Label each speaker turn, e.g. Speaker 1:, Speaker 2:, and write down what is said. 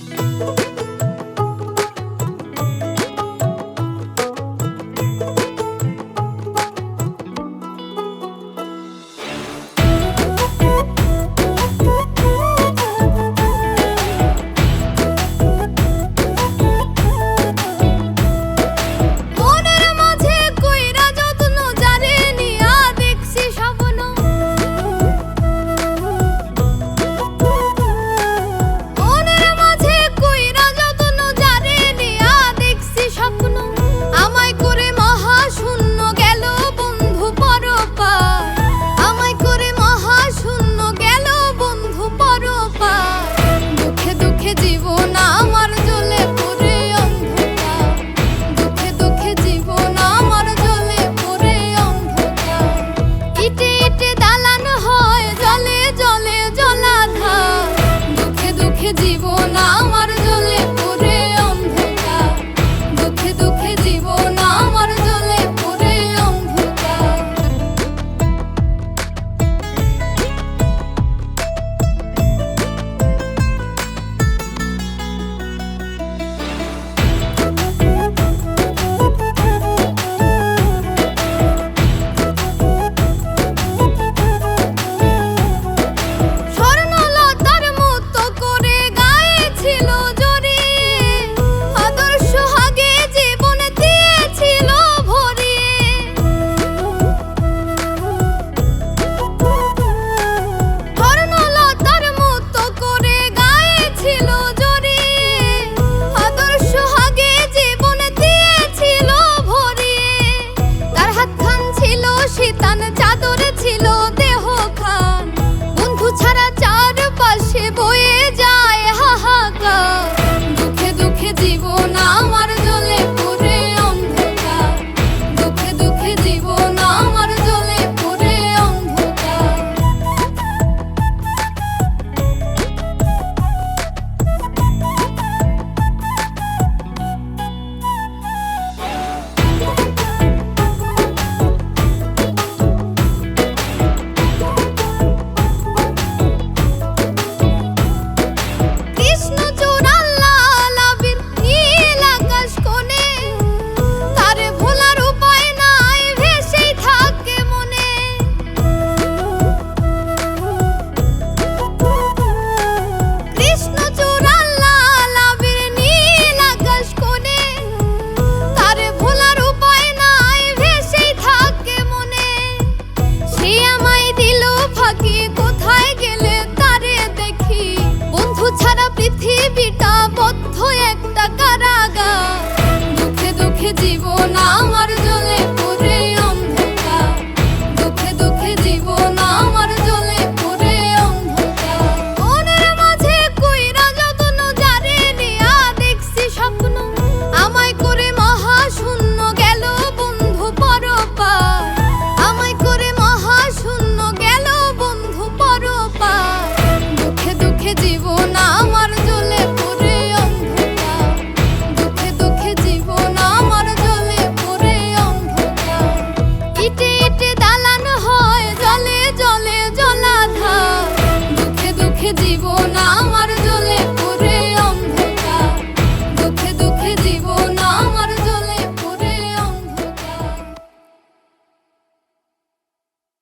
Speaker 1: Thank you. জীবন আমার জ্বলে আমার জ্বলে পুরে অন্ধকার। ইটে ইটে হয়, জলে জলে জলাধা দুঃখে দুঃখে জীবন আমার জীবনা